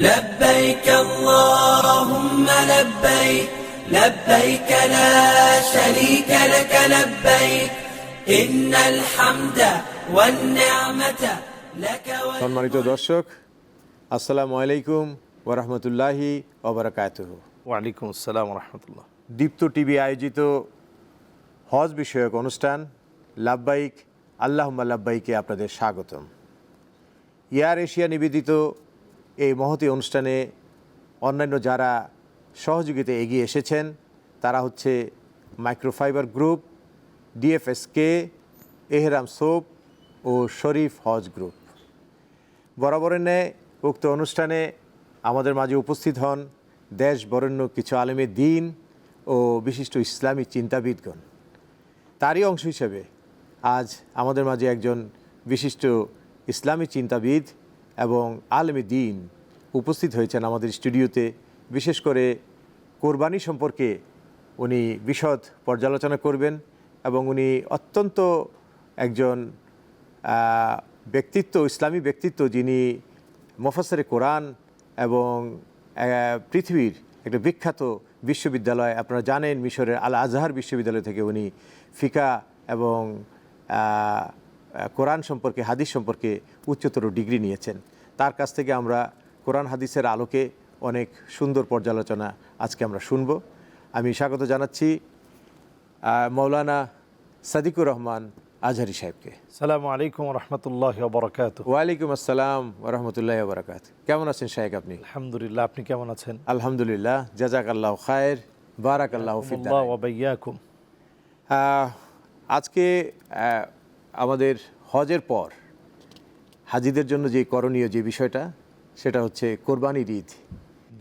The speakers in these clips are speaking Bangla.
لبيك اللهم لبيك لبيك لا شريك لك لبيك إن الحمد والنعمة لك সম্মানিত দর্শক আসসালামু আলাইকুম ওরহমতুল্লাহি ওবরাকাতুহ ওয়ালাইকুম আসসালাম রহমতুল্লাহ দীপ্ত টিভি আয়োজিত হজ বিষয়ক অনুষ্ঠান লাব্বাইক আল্লাহুম্মা লাব্বাইকে আপনাদের স্বাগতম এয়ার এশিয়া নিবেদিত এই মহতি অনুষ্ঠানে অন্যান্য যারা সহযোগিতা এগিয়ে এসেছেন, তারা হচ্ছে মাইক্রোফাইবার গ্রুপ, ডিএফএসকে, এহরাম সোপ ও শরীফ হজ গ্রুপ। বরাবরের ন্যায় উক্ত অনুষ্ঠানে আমাদের মাঝে উপস্থিত হন দেশ বরেণ্য কিছু আলেমে দিন ও বিশিষ্ট ইসলামী চিন্তাবিদগণ। তারই অংশ হিসেবে আজ আমাদের মাঝে একজন বিশিষ্ট ইসলামী চিন্তাবিদ এবং আলেমে দিন উপস্থিত হয়েছেন আমাদের স্টুডিওতে। বিশেষ করে কোরবানি সম্পর্কে উনি বিশদ পর্যালোচনা করবেন এবং উনি অত্যন্ত একজন ব্যক্তিত্ব, ইসলামী ব্যক্তিত্ব যিনি মফাসরে কোরআন এবং পৃথিবীর একটা বিখ্যাত বিশ্ববিদ্যালয়, আপনারা জানেন মিশরের আল আজহার বিশ্ববিদ্যালয় থেকে উনি ফিকা এবং কোরআন সম্পর্কে, হাদিস সম্পর্কে উচ্চতর ডিগ্রি নিয়েছেন। তার কাছ থেকে আমরা কোরআন হাদিসের আলোকে অনেক সুন্দর পর্যালোচনা আজকে আমরা শুনব। আমি স্বাগত জানাচ্ছি মৌলানা সাদিকুর রহমান আজহারি সাহেবকে। সালামু আলাইকুম রহমতুল্লাহ বরকাত ওয়ালাইকুম আসসালাম ওরহমতুল্লাহ বারাকাত কেমন আছেন শাহেক আপনি? আলহামদুলিল্লাহ আপনি কেমন আছেন? আলহামদুলিল্লাহ জাজাক আল্লাহ খায়ের বারাক আল্লাহ আজকে আমাদের হজের পর হাজিদের জন্য যে করণীয় যে বিষয়টা সেটা হচ্ছে কোরবানির ঈদ।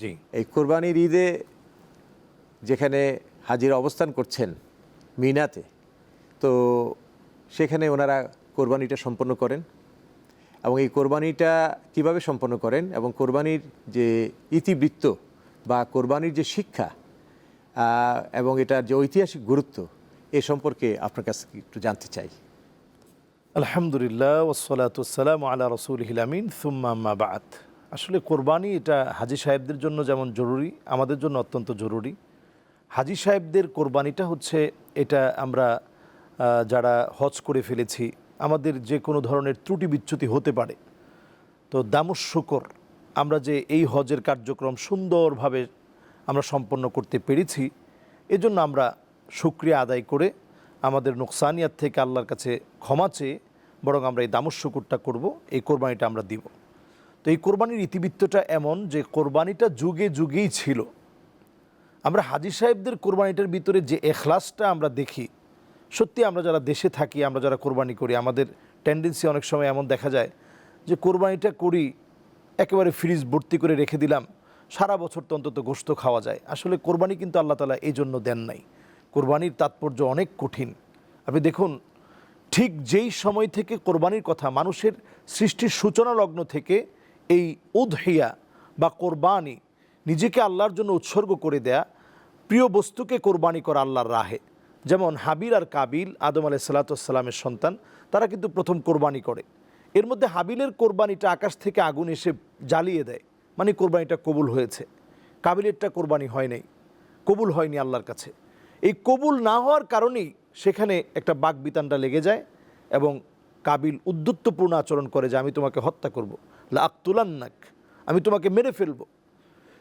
জি। এই কোরবানির ঈদে যেখানে হাজিরা অবস্থান করছেন মিনাতে তো সেখানে ওনারা কোরবানিটা সম্পন্ন করেন এবং এই কোরবানিটা কীভাবে সম্পন্ন করেন এবং কোরবানির যে ইতিবৃত্ত বা কোরবানির যে শিক্ষা এবং এটার যে ঐতিহাসিক গুরুত্ব এ সম্পর্কে আপনার কাছে একটু জানতে চাই। আলহামদুলিল্লাহ ওসলাতাম আলা রসুল হিলামিন সুম্মা বাত আসলে কোরবানি এটা হাজি সাহেবদের জন্য যেমন জরুরি, আমাদের জন্য অত্যন্ত জরুরি। হাজি সাহেবদের কোরবানিটা হচ্ছে এটা আমরা যারা হজ করে ফেলেছি, আমাদের যে কোনো ধরনের ত্রুটি বিচ্যুতি হতে পারে। তো দামুস শুকর, আমরা যে এই হজের কার্যক্রম সুন্দরভাবে আমরা সম্পন্ন করতে পেরেছি, এজন্য আমরা শুক্রিয়া আদায় করে আমাদের নোকসানিয়াত থেকে আল্লাহর কাছে ক্ষমা চেয়ে বরং আমরা এই দামুস শুকুরটা করব, এই কোরবানিটা আমরা দিব। তো এই কোরবানির ইতিবৃত্তটা এমন যে কোরবানিটা যুগে যুগেই ছিল। আমরা হাজি সাহেবদের কোরবানিটার ভিতরে যে এখলাসটা আমরা দেখি, সত্যি আমরা যারা দেশে থাকি, আমরা যারা কোরবানি করি, আমাদের টেন্ডেন্সি অনেক সময় এমন দেখা যায় যে কোরবানিটা করি, একেবারে ফ্রিজ ভর্তি করে রেখে দিলাম, সারা বছর তো অন্তত গোস্ত খাওয়া যায়। আসলে কোরবানি কিন্তু আল্লাহ তালা এই জন্য দেন নাই। কোরবানির তাৎপর্য অনেক কঠিন। আপনি দেখুন, ঠিক যেই সময় থেকে কোরবানির কথা মানুষের সৃষ্টির সূচনা লগ্ন থেকে এই উদহিয়া বা কোরবানি নিজেকে আল্লাহর জন্য উৎসর্গ করে দেয়া, প্রিয় বস্তুকে কোরবানি করা আল্লাহর রাহে। যেমন হাবিল আর কাবিল, আদম আলাই সাল্লাতামের সন্তান, তারা কিন্তু প্রথম কোরবানি করে। এর মধ্যে হাবিলের কোরবানিটা আকাশ থেকে আগুন এসে জ্বালিয়ে দেয় মানে কোরবানিটা কবুল হয়েছে। কাবিলেরটা কোরবানি হয় নাই, কবুল হয়নি আল্লাহর কাছে। এই কবুল না হওয়ার কারণেই সেখানে একটা বাক বিতানটা লেগে যায় এবং কাবিল উদ্যুত্তপূর্ণ আচরণ করে যে, আমি তোমাকে হত্যা করব। লাকতুলান্নাক আমি তোমাকে মেরে ফেলব।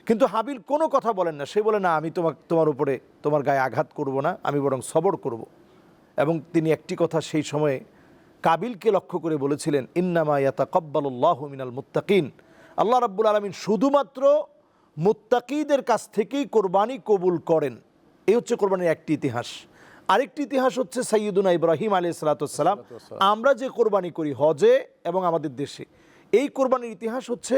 কিন্তু হাবিল কোনো কথা বলেন না। সে বলে, না, আমি তোমার তোমার উপরে, তোমার গায়ে আঘাত করব না। আমি বরং সবর করব। এবং তিনি একটি কথা সেই সময়ে কাবিলকে লক্ষ্য করে বলেছিলেন, ইন্নামা ইয়াতা কব্বাল্লাহ মিনাল মুত্তাকিন। আল্লাহ রাব্বুল আলমিন শুধুমাত্র মুত্তাকিদের কাছ থেকেই কোরবানি কবুল করেন। এই হচ্ছে কোরবানির একটি ইতিহাস। আরেকটি ইতিহাস হচ্ছে সৈয়দুনা ইব্রাহিম আলী সালাতাম আমরা যে কোরবানি করি হজে এবং আমাদের দেশে এই কোরবানির ইতিহাস হচ্ছে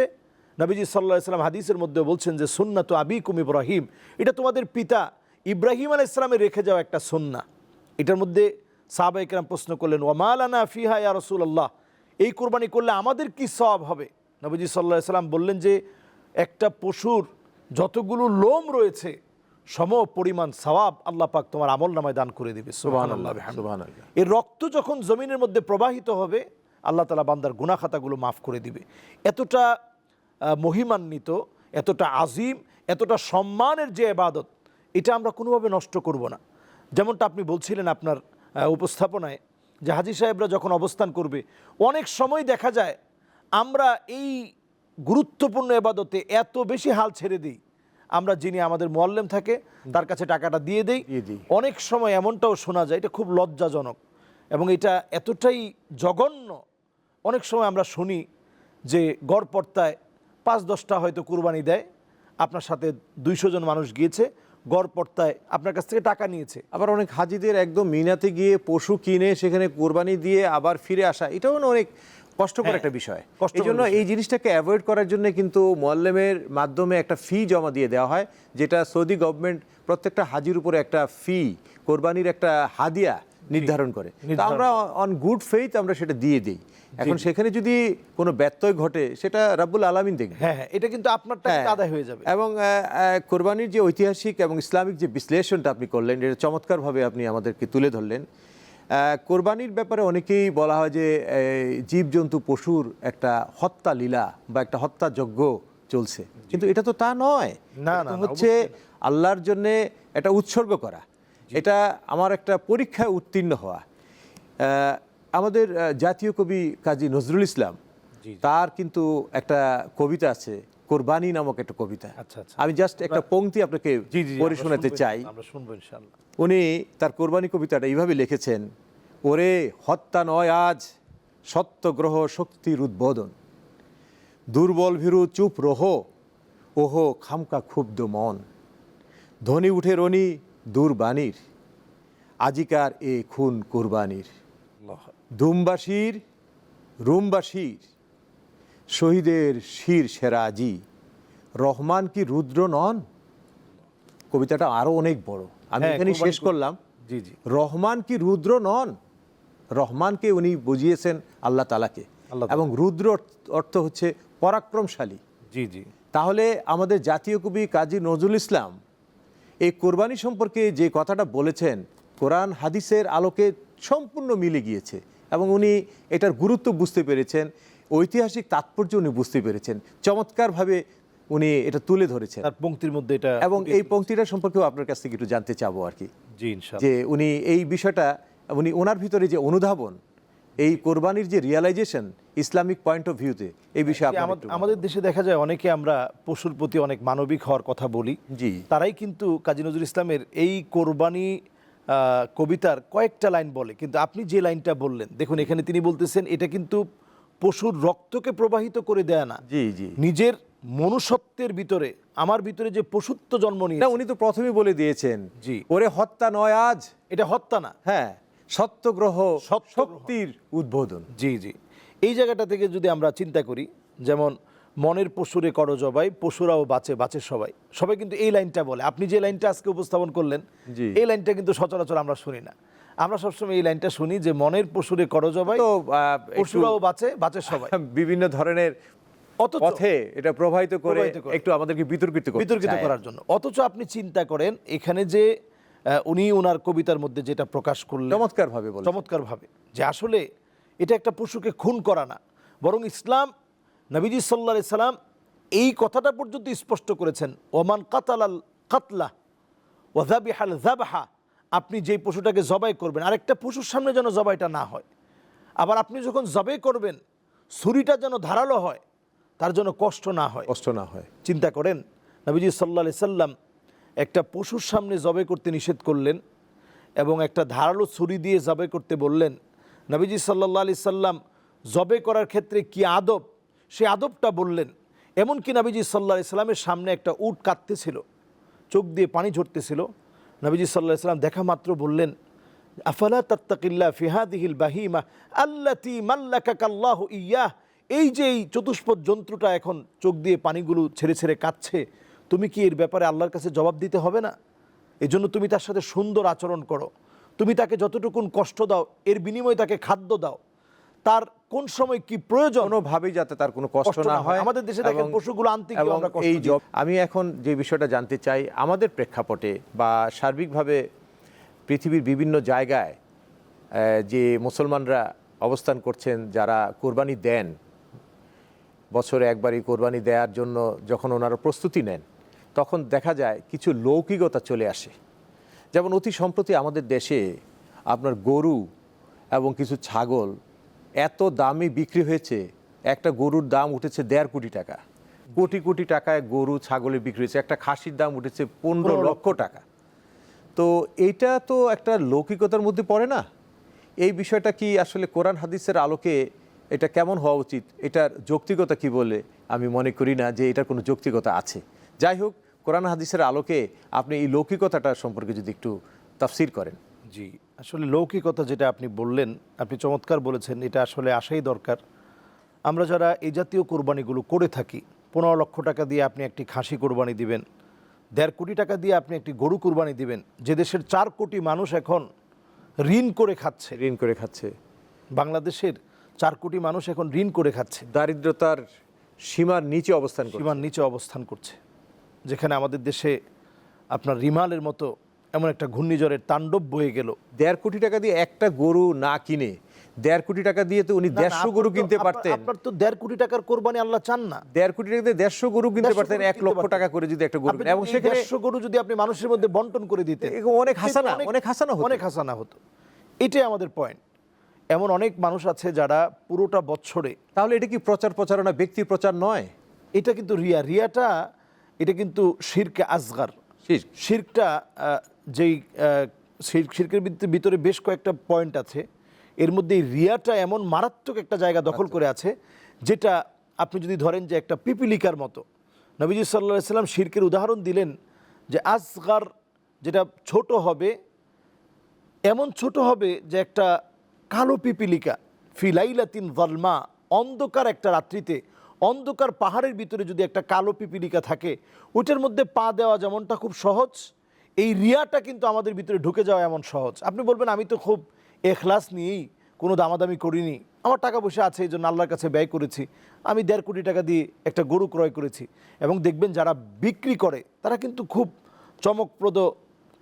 নবীজি সাল্লাহ সাল্লাম হাদিসের মধ্যে বলছেন যে সুন্না তো আবিকুম ইব্রাহিম। এটা তোমাদের পিতা ইব্রাহিম আলাহ ইসলামের রেখে যাওয়া একটা সন্না এটার মধ্যে সাহাবা ইকরাম প্রশ্ন করলেন ওয়ামালানা ফিহা ইয়া রসুল্লাহ এই কোরবানি করলে আমাদের কি সব হবে? নবীজি সাল্লাহ সাল্লাম বললেন যে একটা পশুর যতগুলো লোম রয়েছে সম পরিমাণ সওয়াব আল্লাহ পাক তোমার আমল নামায় দান করে দিবে। এর রক্ত যখন জমিনের মধ্যে প্রবাহিত হবে আল্লাহ তালা বান্দার গুনা খাতাগুলো মাফ করে দিবে। এতটা মহিমান্বিত এতটা আজিম এতটা সম্মানের যে এবাদত এটা আমরা কোনোভাবে নষ্ট করব না। যেমনটা আপনি বলছিলেন আপনার উপস্থাপনায় যে হাজি সাহেবরা যখন অবস্থান করবে অনেক সময় দেখা যায় আমরা এই গুরুত্বপূর্ণ এবাদতে এত বেশি হাল ছেড়ে দিই। আমরা যিনি আমাদের মোয়াল্লেম থাকে তার কাছে টাকাটা দিয়ে দেই। অনেক সময় এমনটাও শোনা যায় এটা খুব লজ্জাজনক। এবং এটা এতটাই জঘন্য অনেক সময় আমরা শুনি যে গড়পর্তায় পাঁচ দশটা হয়তো কুরবানি দেয় আপনার সাথে দুইশো জন মানুষ গিয়েছে গড়পড়তায় আপনার কাছ থেকে টাকা নিয়েছে। আবার অনেক হাজিদের একদম মিনাতে গিয়ে পশু কিনে সেখানে কোরবানি দিয়ে আবার ফিরে আসা এটাও না অনেক কষ্টকর হ্যাঁ, একটা বিষয়। এই জন্য এই জিনিসটাকে অ্যাভয়েড করার জন্য কিন্তু মোয়াল্লেমের মাধ্যমে একটা ফি জমা দিয়ে দেওয়া হয় যেটা সৌদি গভর্নমেন্ট প্রত্যেকটা হাজির উপরে একটা ফি কোরবানির একটা হাদিয়া নির্ধারণ করে। তো আমরা অন গুড ফেইথ আমরা সেটা দিয়ে দিই। এখন সেখানে যদি কোনো ব্যত্যয় ঘটে সেটা রাব্বুল আলামিন দেখবে। হ্যাঁ হ্যাঁ এটা কিন্তু আপনার টাকা হ্যাঁ। আদায় হয়ে যাবে। এবং কোরবানির যে ঐতিহাসিক এবং ইসলামিক যে বিশ্লেষণটা আপনি করলেন এটা চমৎকারভাবে আপনি আমাদেরকে তুলে ধরলেন। কোরবানির ব্যাপারে অনেকেই বলা হয় যে জীবজন্তু পশুর একটা হত্যা লীলা বা একটা হত্যা যজ্ঞ চলছে। কিন্তু এটা তো তা নয়। না, না, হচ্ছে আল্লাহর জন্যে এটা উৎসর্গ করা। এটা আমার একটা পরীক্ষায় উত্তীর্ণ হওয়া। আমাদের জাতীয় কবি কাজী নজরুল ইসলাম তার কিন্তু একটা কবিতা আছে কোরবানি নামক একটা কবিতা। আচ্ছা, আচ্ছা। আমি জাস্ট একটা পংক্তি আপনাকে পড়ে শোনাতে চাই। উনি তার কোরবানি কবিতাটা এইভাবে লিখেছেন ওরে হত্যা নয় আজ সত্যগ্রহ শক্তির উদ্বোধন। দুর্বল ভীরু চুপ রহ ওহো খামকা ক্ষুব্ধ মন। ধনী উঠে রনি দুর্বাণীর আজিকার এ খুন কোরবানির। ধুমবাসীর রুমবাসীর শহীদের শির সেরা আজি। রহমান কি রুদ্র নন? কবিতাটা আরও অনেক বড়। আমি হ্যাঁ, এখানে শেষ করলাম। জি জি। রহমান কি রুদ্র নন? রহমানকে উনি বুঝিয়েছেন আল্লাহ তালাকে এবং রুদ্র অর্থ হচ্ছে পরাক্রমশালী। জি জি। তাহলে আমাদের জাতীয় কবি কাজী নজরুল ইসলাম এই কোরবানি সম্পর্কে যে কথাটা বলেছেন কোরআন হাদিসের আলোকে সম্পূর্ণ মিলে গিয়েছে। এবং উনি এটার গুরুত্ব বুঝতে পেরেছেন। ঐতিহাসিক তাৎপর্য উনি বুঝতে পেরেছেন। চমৎকারভাবে উনি এটা তুলে ধরেছেন। তার পংক্তির মধ্যে এটা এবং এই পংক্তিটা সম্পর্কেও আপনার কাছ থেকে একটু জানতে চাবো আর কি। জি যে উনি এই বিষয়টা উনি ওনার ভিতরে যে অনুধাবন এই কোরবানির যে রিয়ালাইজেশন ইসলামিক পয়েন্ট অফ ভিউতে এই বিষয়ে আমাদের দেশে দেখা যায় অনেকে আমরা পশুর প্রতি অনেক মানবিক হওয়ার কথা বলি। জি। তারাই কিন্তু কাজী নজরুল ইসলামের এই কোরবানি আহ, কবিতার কয়েকটা লাইন বলে। কিন্তু আপনি যে লাইনটা বললেন দেখুন এখানে তিনি বলতেছেন এটা কিন্তু পশুর রক্তকে প্রবাহিত করে দেয় না। জি জি। নিজের মনুষ্যত্বের ভিতরে আমার ভিতরে যে পশুত্ব জন্ম নিয়ে না উনি তো প্রথমেই বলে দিয়েছেন জি। ওরে হত্যা নয় আজ। এটা হত্যা না। হ্যাঁ সত্যগ্রহ। শক্তির উদ্বোধন। জি জি। এই জায়গাটা থেকে যদি আমরা চিন্তা করি যেমন মনের পশুরে করো জবাই পশুরাও বাঁচে বাঁচে সবাই। সবাই কিন্তু এই লাইনটা বলে। আপনি যে লাইনটা আজকে উপস্থাপন করলেন। এই লাইনটা কিন্তু সচরাচর আমরা শুনি না। আমরা সবসময় এই লাইনটা শুনি যে মনের পশুরে করো জবাই তো পশুরাও বাঁচে বাঁচে সবাই। বিভিন্ন ধরনের পথে এটা প্রবাহিত করে একটু আমাদেরকে বিতর্কিত বিতর্কিত করার জন্য। অথচ আপনি চিন্তা করেন এখানে যে উনি ওনার কবিতার মধ্যে যেটা প্রকাশ করলেন চমৎকার ভাবে বলে চমৎকারভাবে যে আসলে এটা একটা পশুকে খুন করা না বরং ইসলাম নবীজি সাল্লা সাল্লাম এই কথাটা পর্যন্ত স্পষ্ট করেছেন ওমান কাতালাল কাতলা ওয়াজাবিহাল জাবাহা আপনি যেই পশুটাকে জবাই করবেন আরেকটা পশুর সামনে যেন জবাইটা না হয়। আবার আপনি যখন জবাই করবেন ছুরিটা যেন ধারালো হয় তার জন্য কষ্ট না হয়। কষ্ট না হয়। চিন্তা করেন নবীজি সাল্লা সাল্লাম একটা পশুর সামনে জবে করতে নিষেধ করলেন এবং একটা ধারালো ছুরি দিয়ে জবে করতে বললেন নবীজি সাল্লাহ আলি সাল্লাম জবে করার ক্ষেত্রে কি আদব? সে আদবটা বললেন এমনকি নবীজি সাল্লাহ সাল্লামের সামনে একটা উট কাঁদতেছিল চোখ দিয়ে পানি ঝরতেছিল নবীজি সাল্লাহ সাল্লাম দেখা মাত্র বললেন, আফালা তাত্তাকিল্লা ফিহাদিহিল বাহিমা আল্লাতি মাল্লাকাকাল্লাহ ইয়াহ? এই যে এই চতুষ্পদ যন্ত্রটা এখন চোখ দিয়ে পানিগুলো ছেড়ে ছেড়ে কাচ্ছে তুমি কি এর ব্যাপারে আল্লাহর কাছে জবাব দিতে হবে না? এজন্য তুমি তার সাথে সুন্দর আচরণ করো। তুমি তাকে যতটুকুন কষ্ট দাও, এর বিনিময়ে তাকে খাদ্য দাও। তার কোন সময় কি প্রয়োজন কোনোভাবেই যাতে তার কোনো কষ্ট না হয়। আমাদের দেশে দেখেন পশুগুলো আনতে গিয়েও আমরা কষ্ট এই জব আমি এখন যে বিষয়টা জানতে চাই আমাদের প্রেক্ষাপটে বা সার্বিকভাবে পৃথিবীর বিভিন্ন জায়গায় যে মুসলমানরা অবস্থান করছেন যারা কোরবানি দেন বছরে একবারই কোরবানি দেওয়ার জন্য যখন ওনারা প্রস্তুতি নেন তখন দেখা যায় কিছু লৌকিকতা চলে আসে যেমন অতি সম্প্রতি আমাদের দেশে আপনার গরু এবং কিছু ছাগল এত দামে বিক্রি হয়েছে একটা গরুর দাম উঠেছে দেড় কোটি টাকা। কোটি কোটি টাকায় গরু ছাগলে বিক্রি হয়েছে একটা খাসির দাম উঠেছে পনেরো লক্ষ। টাকা। তো এইটা তো একটা লৌকিকতার মধ্যে পড়ে না? এই বিষয়টা কি আসলে কোরআন হাদিসের আলোকে এটা কেমন হওয়া উচিত? এটার যৌক্তিকতা কি বলে আমি মনে করি না যে এটার কোনো যৌক্তিকতা আছে। যাই হোক কোরআন হাদিসের আলোকে আপনি এই লৌকিকতাটা সম্পর্কে যদি একটু তাফসির করেন। জি। আসলে লৌকিকতা যেটা আপনি বললেন আপনি চমৎকার বলেছেন এটা আসলে আসাই দরকার। আমরা যারা এই জাতীয় কোরবানিগুলো করে থাকি পনেরো লক্ষ টাকা দিয়ে আপনি একটি খাসি কোরবানি দিবেন দেড় কোটি টাকা দিয়ে আপনি একটি গরু কোরবানি দিবেন যে দেশের চার কোটি মানুষ এখন ঋণ করে খাচ্ছে। ঋণ করে খাচ্ছে। বাংলাদেশের চার কোটি মানুষ এখন ঋণ করে খাচ্ছে। দারিদ্রতার সীমার নিচে অবস্থান সীমার নিচে অবস্থান করছে। যেখানে আমাদের দেশে আপনার রিমালের মতো এমন একটা ঘূর্ণিঝড়ের তাণ্ডব বয়ে গেল। দেড় কোটি টাকা দিয়ে একটা গরু না কিনে দেড় কোটি টাকা দিয়ে তো উনি দেড়শো গরু কিনতে পারতেন। আপনার তো দেড় কোটি টাকার কোরবানি আল্লাহ চান না। দেড় কোটি টাকা দিয়ে দেড়শো গরু কিনতে পারতেন এক লক্ষ টাকা করে যদি একটা গরু এবং সেখানে দেড়শো গরু যদি আপনি মানুষের মধ্যে বন্টন করে দিতে অনেক হাসানা, অনেক হাসানা হতো। অনেক হাসানা হতো। এটাই আমাদের পয়েন্ট এমন অনেক মানুষ আছে যারা পুরোটা বছরে তাহলে এটা কি প্রচার প্রচারণা ব্যক্তির প্রচার নয়? এটা কিন্তু রিয়া। রিয়াটা এটা কিন্তু শিরকে আসগার শিরক। শিরকটা আহ, যেই ভিত- ভিতরে বেশ কয়েকটা পয়েন্ট আছে। এর মধ্যে রিয়াটা এমন মারাত্মক একটা জায়গা দখল করে আছে যেটা আপনি যদি ধরেন যে একটা পিপিলিকার মতো। নবীজি সাল্লা সাল্লাম শিরকের উদাহরণ দিলেন যে আসগার যেটা ছোট হবে এমন ছোট হবে যে একটা কালো পিপিলিকা ফিলাইলাতিন জলমা অন্ধকার একটা রাত্রিতে অন্ধকার পাহাড়ের ভিতরে যদি একটা কালো পিপিলিকা থাকে ওইটার মধ্যে পা দেওয়া যেমনটা খুব সহজ এই রিয়াটা কিন্তু আমাদের ভিতরে ঢুকে যাওয়া এমন সহজ। আপনি বলবেন আমি তো খুব এখলাস নিয়েই কোনো দামাদামি করিনি। আমার টাকা পয়সা আছে এই জন্য আল্লাহর কাছে ব্যয় করেছি। আমি দেড় কোটি টাকা দিয়ে একটা গরু ক্রয় করেছি। এবং দেখবেন যারা বিক্রি করে তারা কিন্তু খুব চমকপ্রদ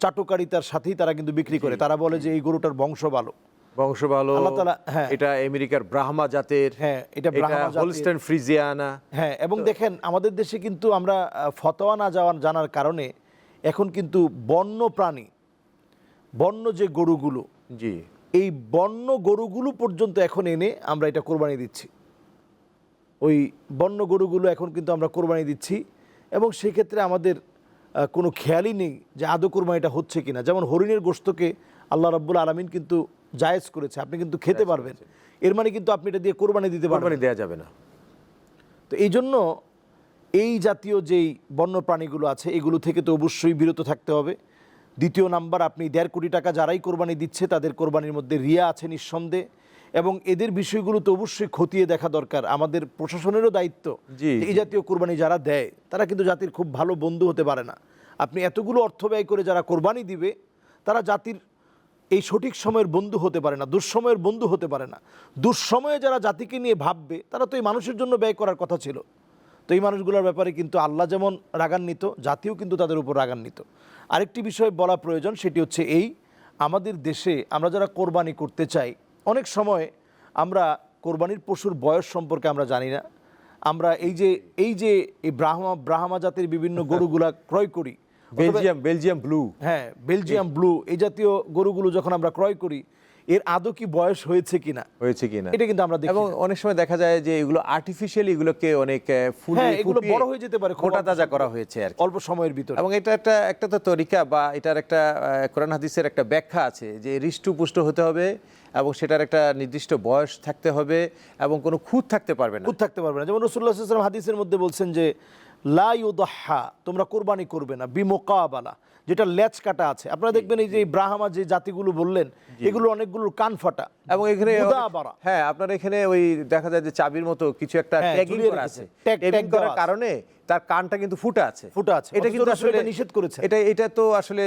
চাটুকারিতার সাথেই তারা কিন্তু বিক্রি করে। তারা বলে যে এই গরুটার বংশ ভালো। বংশ ভালো। হ্যাঁ। এটা আমেরিকার ব্রাহ্মা জাতের। হ্যাঁ, এটা ব্রাহ্মা হোলস্টেন ফ্রিজিয়ানা। হ্যাঁ এবং দেখেন আমাদের দেশে কিন্তু আমরা ফতোয়া না যাওয়ার জানার কারণে এখন কিন্তু বন্য প্রাণী বন্য যে গরুগুলো জি। এই বন্য গরুগুলো পর্যন্ত এখন এনে আমরা এটা কোরবানি দিচ্ছি। ওই বন্য গরুগুলো এখন কিন্তু আমরা কোরবানি দিচ্ছি এবং সেক্ষেত্রে আমাদের কোনো খেয়ালই নেই যে আদৌ কোরবানিটা হচ্ছে কিনা। যেমন হরিণের গোস্তকে আল্লাহ রাব্বুল আলমিন কিন্তু জায়েজ করেছে আপনি কিন্তু খেতে পারবেন। এর মানে কিন্তু আপনি এটা দিয়ে কোরবানি দিতে পারবেন। দেওয়া যাবে না। তো এই জন্য এই জাতীয় যেই বন্য প্রাণীগুলো আছে এগুলো থেকে তো অবশ্যই বিরত থাকতে হবে। দ্বিতীয় নাম্বার আপনি দেড় কোটি টাকা যারাই কোরবানি দিচ্ছে তাদের কোরবানির মধ্যে রিয়া আছে নিঃসন্দেহে। এবং এদের বিষয়গুলো তো অবশ্যই খতিয়ে দেখা দরকার। আমাদের প্রশাসনেরও দায়িত্ব যে এই জাতীয় কোরবানি যারা দেয় তারা কিন্তু জাতির খুব ভালো বন্ধু হতে পারে না। আপনি এতগুলো অর্থ ব্যয় করে যারা কোরবানি দিবে তারা জাতির এই সঠিক সময়ের বন্ধু হতে পারে না দুঃসময়ের বন্ধু হতে পারে না। দুঃসময়ে যারা জাতিকে নিয়ে ভাববে তারা তো এই মানুষের জন্য ব্যয় করার কথা ছিল। তো এই মানুষগুলোর ব্যাপারে কিন্তু আল্লাহ যেমন রাগান্বিত জাতিও কিন্তু তাদের উপর রাগান্বিত। আরেকটি বিষয় বলা প্রয়োজন সেটি হচ্ছে এই আমাদের দেশে আমরা যারা কোরবানি করতে চাই অনেক সময় আমরা কোরবানির পশুর বয়স সম্পর্কে আমরা জানি না। আমরা এই যে এই যে এই ব্রাহ্মা ব্রাহ্মা জাতির বিভিন্ন গরুগুলা ক্রয় করি বেলজিয়াম বেলজিয়াম ব্লু। হ্যাঁ বেলজিয়াম ব্লু এই জাতীয় গরুগুলো যখন আমরা ক্রয় করি এর আদৌ কি বয়স হয়েছে কিনা? হয়েছে কিনা? এটা কিন্তু আমরা দেখি এবং অনেক সময় দেখা যায় যে এগুলো আর্টিফিশিয়ালি এগুলোকে অনেক ফুলে হ্যাঁ এগুলো বড় হয়ে যেতে পারে অল্প তাজা করা হয়েছে আর অল্প সময়ের ভিতরে। এবং এটা একটা একটা তো তরিকা বা এটার একটা কোরআন হাদিসের একটা ব্যাখ্যা আছে যে হৃষ্টপুষ্ট হতে হবে এবং সেটার একটা নির্দিষ্ট বয়স থাকতে হবে এবং কোনো খুঁত থাকতে পারবে না। খুঁত থাকতে পারবে না। যেমন রসুল্লাহ হাদিসের মধ্যে বলছেন যে লা ইউদাহা তোমরা কোরবানি করবে না বিমোকাবালা। যেটা লেজ কাটা আছে। আপনারা দেখবেন এই যে ব্রাহ্মা যে জাতিগুলো বললেন এগুলো অনেকগুলো কান ফাটা। এবং এখানে হ্যাঁ আপনার এখানে ওই দেখা যায় যে চাবির মতো কিছু একটা ট্যাগিং করা আছে। ট্যাগিং করার কারণে তার কানটা কিন্তু ফুটা আছে। ফুটা আছে। এটা কিন্তু আসলে নিষেধ করেছেন। এটা এটা তো আসলে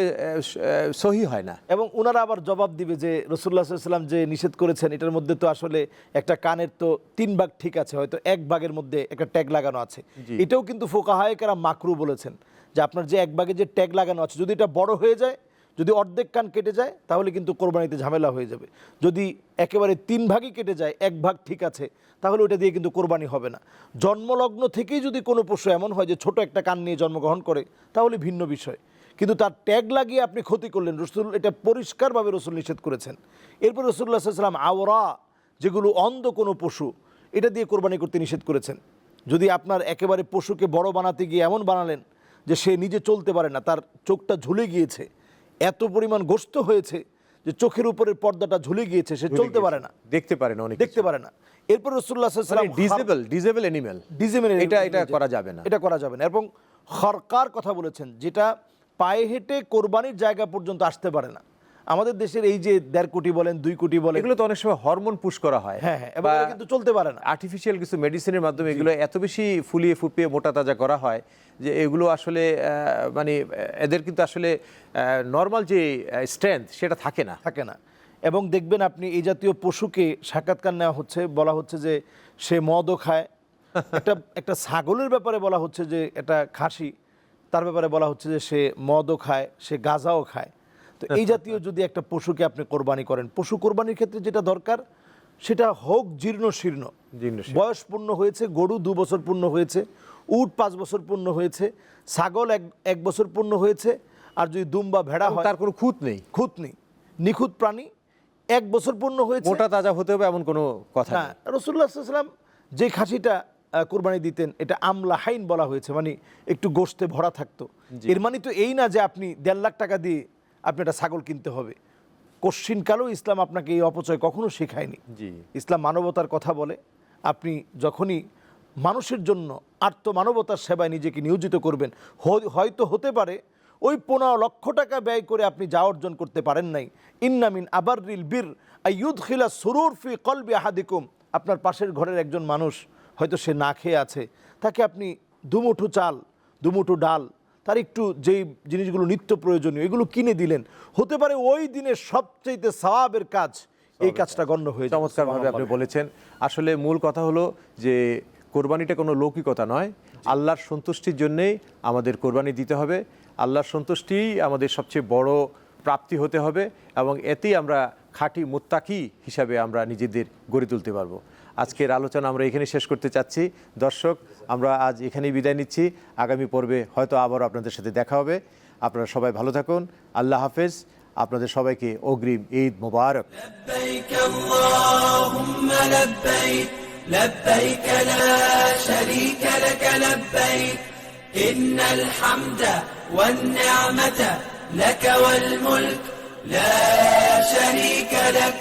সহি হয় না। এবং ওনারা আবার জবাব দিবে যে রসুল্লাহ সাল্লাম যে নিষেধ করেছেন এটার মধ্যে তো আসলে একটা কানের তো তিন ভাগ ঠিক আছে হয়তো এক ভাগের মধ্যে একটা ট্যাগ লাগানো আছে। এটাও কিন্তু ফোকাহায়কেরা মাকরু বলেছেন। যে আপনার যে এক ভাগে যে ট্যাগ লাগানো আছে, যদি এটা বড় হয়ে যায়, যদি অর্ধেক কান কেটে যায়, তাহলে কিন্তু কোরবানিতে ঝামেলা হয়ে যাবে। যদি একেবারে তিন ভাগই কেটে যায়, এক ভাগ ঠিক আছে, তাহলে ওটা দিয়ে কিন্তু কোরবানি হবে না। জন্মলগ্ন থেকেই যদি কোনো পশু এমন হয় যে ছোট একটা কান নিয়ে জন্মগ্রহণ করে, তাহলে ভিন্ন বিষয়। কিন্তু তার ট্যাগ লাগিয়ে আপনি ক্ষতি করলেন, রসুল, এটা পরিষ্কারভাবে রসুল নিষেধ করেছেন। এরপর রসুল্লাহ সাল্লাম আওরা, যেগুলো অন্ধ কোনো পশু, এটা দিয়ে কোরবানি করতে নিষেধ করেছেন। যদি আপনার একেবারে পশুকে বড় বানাতে গিয়ে এমন বানালেন যে সে নিজে চলতে পারে না তার চোখটা ঝুলে গিয়েছে এত পরিমাণ গোস্ত হয়েছে যে চোখের উপরের পর্দাটা ঝুলে গিয়েছে সে চলতে পারে না। দেখতে পারে না অনেক দেখতে পারে না। এরপর রসুল্লাহ সাল্লাম ডিজেবল ডিজেবল অ্যানিমেল ডিজেবল এটা এটা করা যাবে না। এটা করা যাবে না। এবং সরকার কথা বলেছেন যেটা পায়ে হেঁটে কোরবানির জায়গা পর্যন্ত আসতে পারে না। আমাদের দেশের এই যে দেড় কোটি বলেন দুই কোটি বলেন এগুলো তো অনেক সময় হরমোন পুশ করা হয়। হ্যাঁ হ্যাঁ কিন্তু চলতে পারে না। আর্টিফিশিয়াল কিছু মেডিসিনের মাধ্যমে এগুলো এত বেশি ফুলিয়ে ফুপিয়ে মোটা তাজা করা হয় যে এগুলো আসলে মানে এদের কিন্তু আসলে নর্মাল যে স্ট্রেংথ সেটা থাকে না। থাকে না। এবং দেখবেন আপনি এই জাতীয় পশুকে সাক্ষাৎকার নেওয়া হচ্ছে বলা হচ্ছে যে সে মদও খায়। একটা একটা ছাগলের ব্যাপারে বলা হচ্ছে যে এটা খাসি তার ব্যাপারে বলা হচ্ছে যে সে মদও খায় সে গাঁজাও খায়। তো এই জাতীয় যদি একটা পশুকে আপনি কোরবানি করেন পশু কোরবানির ক্ষেত্রে যেটা দরকার সেটা হোক জীর্ণ শীর্ণ। বয়স পূর্ণ হয়েছে গরু দু বছর পূর্ণ হয়েছে উট পাঁচ বছর পূর্ণ হয়েছে ছাগল এক এক বছর পূর্ণ হয়েছে আর যদি দুম বা ভেড়া হয় তার কোনো খুঁত নেই। খুঁত নেই। নিখুঁত প্রাণী এক বছর পূর্ণ হয়েছে। মোটা তাজা হতে হবে এমন কোনো কথা রসুল্লাহ সাল্লাম যে খাসিটা কোরবানি দিতেন এটা আমলা হাইন বলা হয়েছে মানে একটু গোশতে ভরা থাকতো। এর মানে তো এই না যে আপনি দেড় লাখ টাকা দিয়ে আপনি একটা ছাগল কিনতে হবে। কোশ্চিনকালেও ইসলাম আপনাকে এই অপচয় কখনো শেখায়নি। জি। ইসলাম মানবতার কথা বলে আপনি যখনই মানুষের জন্য আত্ম মানবতার সেবায় নিজেকে নিয়োজিত করবেন হয়- হয়তো হতে পারে ওই পনেরো লক্ষ টাকা ব্যয় করে আপনি যা অর্জন করতে পারেন নাই। ইন্নামিন আবারিল বীর আইয়ুদ খিলা সুরুর ফি কলবি আহাদিকুম। আপনার পাশের ঘরের একজন মানুষ হয়তো সে না খেয়ে আছে তাকে আপনি দুমুঠু চাল দুমুঠু ডাল তার একটু যেই জিনিসগুলো নিত্য প্রয়োজনীয় এগুলো কিনে দিলেন। হতে পারে ওই দিনের সবচেয়ে সওয়াবের কাজ এই কাজটা গণ্য হয়ে। চমৎকারভাবে আপনি বলেছেন। আসলে মূল কথা হলো যে কোরবানিটা কোনো লৌকিকতা নয়। আল্লাহর সন্তুষ্টির জন্যেই আমাদের কোরবানি দিতে হবে। আল্লাহর সন্তুষ্টিই আমাদের সবচেয়ে বড় প্রাপ্তি হতে হবে এবং এতেই আমরা খাঁটি মুত্তাকি হিসাবে আমরা নিজেদের গড়ে তুলতে পারব। আজকের আলোচনা আমরা এখানে শেষ করতে চাচ্ছি দর্শক আমরা আজ এখানেই বিদায় নিচ্ছি আগামী পর্বে হয়তো আবারও আপনাদের সাথে দেখা হবে আপনারা সবাই ভালো থাকুন আল্লাহ হাফেজ আপনাদের সবাইকে অগ্রিম ঈদ মোবারক لبيك اللهم لبيك لبيك لا شريك لك لبيك إن الحمد والنعمة لك والملك لا شريك لك